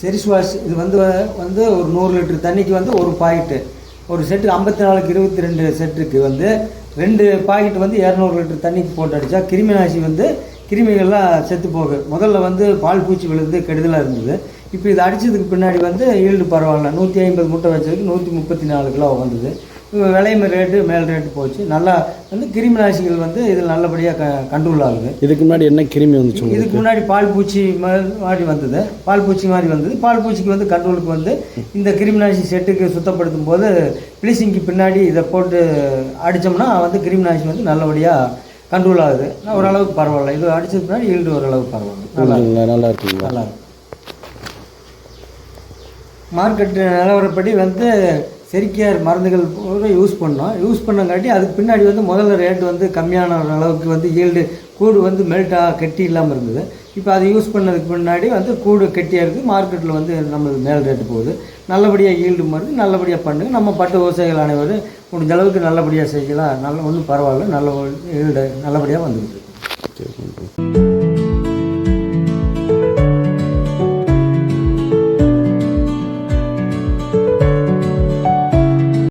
Cherish wash இது வந்து வந்து ஒரு நூறு லிட்டர் தண்ணிக்கு வந்து ஒரு பாக்கெட்டு. ஒரு செட்டு ஐம்பத்தி நாலுக்கு இருபத்தி ரெண்டு செட்டுக்கு வந்து ரெண்டு பாக்கெட் வந்து இரநூறு லிட்டர் தண்ணிக்கு போட்டு அடித்தா கிருமி நாசி வந்து கிருமிகள்லாம் செத்து போகும் முதல்ல வந்து பால் பூச்சி விழுந்து கெடுதலாக இருந்தது. இப்போ இது அடித்ததுக்கு பின்னாடி வந்து ஈல்டு பரவாயில்ல. நூற்றி ஐம்பது முட்டை வச்சதுக்கு நூற்றி முப்பத்தி நாலு கிலோ வந்தது. விலைமை ரேட்டு மேல் ரேட்டு போச்சு. நல்லா வந்து கிருமி நாசிகள் வந்து இதில் நல்லபடியாக க கண்ட்ரோல் ஆகுது. இதுக்கு முன்னாடி என்ன கிருமி வந்துச்சு இதுக்கு முன்னாடி பால் பூச்சி மாதிரி வந்தது. பால் பூச்சி மாதிரி வந்தது. பால் பூச்சிக்கு வந்து கண்ட்ரோலுக்கு வந்து இந்த கிருமிநாசி செட்டுக்கு சுத்தப்படுத்தும் போது ப்ளீச்சிங்க்கு பின்னாடி இதை போட்டு அடித்தோம்னா வந்து கிருமிநாசி வந்து நல்லபடியாக கண்ட்ரோல் ஆகுது. ஓரளவுக்கு பரவாயில்ல. இது அடிச்சதுக்கு பின்னாடி ஈல்டு ஓரளவுக்கு பரவாயில்ல. நல்லா இருக்கு. இருக்குங்களா நல்லா இருக்குங்களா? நல்லா இருக்கு. மார்க்கெட்டு நிலவரப்படி வந்து செரிக்கையார் மருந்துகள் கூட யூஸ் பண்ணோம். யூஸ் பண்ணங்காட்டி அதுக்கு பின்னாடி வந்து முதல்ல ரேட் வந்து கம்மியான அளவுக்கு வந்து ஈல்டு கூடு வந்து மெல்ட்டாக கெட்டி இல்லாமல் இருந்தது. இப்போ அதை யூஸ் பண்ணதுக்கு முன்னாடி வந்து கூடு கெட்டியாக இருக்குது மார்க்கெட்டில் வந்து நம்மளுக்கு மேல் ரேட்டு போகுது. நல்லபடியாக ஈல்டு மருந்து நல்லபடியாக பண்ணுங்க நம்ம பட்டு விவசாயிகள் அனைவரும் முடிஞ்ச அளவுக்கு நல்லபடியாக செய்யலாம். நல்ல ஒன்றும் பரவாயில்ல. நல்ல ஈல்டு நல்லபடியாக வந்துருக்கு சரி.